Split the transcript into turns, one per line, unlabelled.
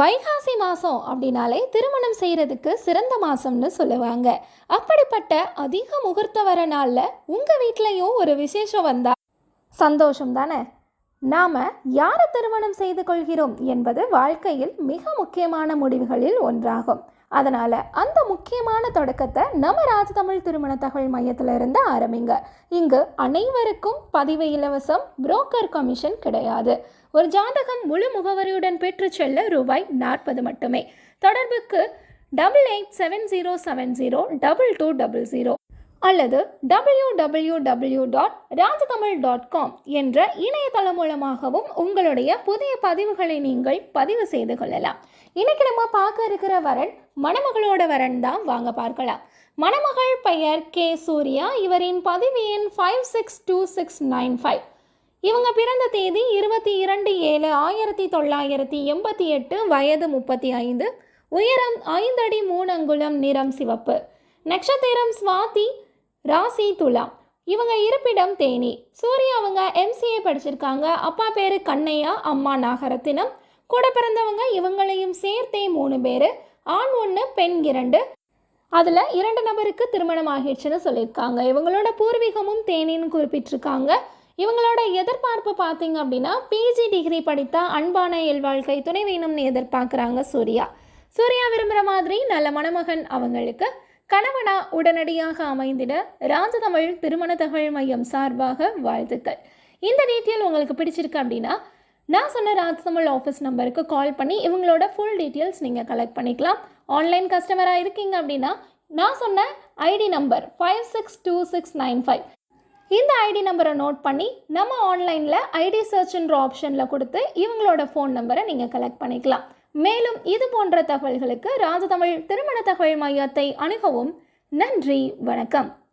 வைகாசி மாதம் அப்படின்னாலே திருமணம் செய்கிறதுக்கு சிறந்த மாதம்னு சொல்லுவாங்க. அப்படிப்பட்ட அதிக முகூர்த்த வர நாளில் உங்கள் வீட்லேயும் ஒரு விசேஷம் வந்தால் சந்தோஷம் தானே? நாம் யாரை திருமணம் செய்து கொள்கிறோம் என்பது வாழ்க்கையில் மிக முக்கியமான முடிவுகளில் ஒன்றாகும். அதனால் அந்த முக்கியமான தொடக்கத்தை நம்ம ராஜதமிழ் திருமண தகவல் மையத்தில் இருந்து ஆரம்பிங்க. இங்கு அனைவருக்கும் பதிவு இலவசம் புரோக்கர் கமிஷன் கிடையாது. ஒரு ஜாதகம் முழு முகவரியுடன் பெற்று செல்ல ரூபாய் நாற்பது மட்டுமே. தொடர்புக்கு double eight seven zero seven zero double two double zero அல்லது W W W dot Rajathamizh dot com என்ற இணையதளம் மூலமாகவும் உங்களுடைய புதிய பதிவுகளை நீங்கள் பதிவு செய்து கொள்ளலாம். இன்னைக்கு நம்ம பார்க்க இருக்கிற வரன் மணமகளோட வரன் தான் வாங்க பார்க்கலாம். மணமகள் பெயர் கே சூர்யா இவரின் பதிவு எண் five six two six nine five இவங்க பிறந்த தேதி இருபத்தி இரண்டு ஏழு ஆயிரத்தி தொள்ளாயிரத்தி எண்பத்தி எட்டு வயது முப்பத்தி ஐந்து. உயரம் ஐந்தடி மூணு அங்குலம் நிறம் சிவப்பு. நட்சத்திரம் சுவாதி ராசி துலாம். இவங்க இருப்பிடம் தேனி. சூர்யா அவங்க எம்சிஏ படிச்சிருக்காங்க. அப்பா பேர் கண்ணையா அம்மா நாகரத்தினம். கூட பிறந்தவங்க இவங்களையும் சேர்த்தே மூணு பேர். ஆண் ஒன்று பெண் இரண்டு. அதில் இரண்டு நபருக்கு திருமணம் ஆகிடுச்சுன்னு சொல்லியிருக்காங்க. இவங்களோட பூர்வீகமும் தேனின்னு குறிப்பிட்டிருக்காங்க. இவங்களோட எதிர்பார்ப்பு பார்த்தீங்க அப்படின்னா பிஜி டிகிரி படித்த அன்பான இல்வாழ்க்கை துணை வேணும்னு எதிர்பார்க்குறாங்க சூர்யா. சூர்யா விரும்புகிற மாதிரி நல்ல மணமகன் அவங்களுக்கு கணவனா உடனடியாக அமைந்திட ராஜதமிழ் திருமண தகவல் மையம் சார்பாக வாழ்த்துக்கள். இந்த டீட்டெயில் உங்களுக்கு பிடிச்சிருக்கு அப்படின்னா நான் சொன்ன ராஜ்தமிழ் ஆஃபீஸ் நம்பருக்கு கால் பண்ணி இவங்களோட ஃபுல் டீட்டெயில்ஸ் நீங்கள் கலெக்ட் பண்ணிக்கலாம். ஆன்லைன் கஸ்டமராக இருக்கீங்க அப்படின்னா நான் சொன்ன ID number five six two six nine five இந்த ஐடி நம்பரை நோட் பண்ணி நம்ம ஆன்லைனில் ஐடி சர்ச்ன்ற ஆப்ஷனில் கொடுத்து இவங்களோட ஃபோன் நம்பரை நீங்கள் கலெக்ட் பண்ணிக்கலாம். மேலும் இது போன்ற தகவல்களுக்கு ராஜதமிழ் திருமண தகவல் மையத்தை அணுகவும். நன்றி வணக்கம்.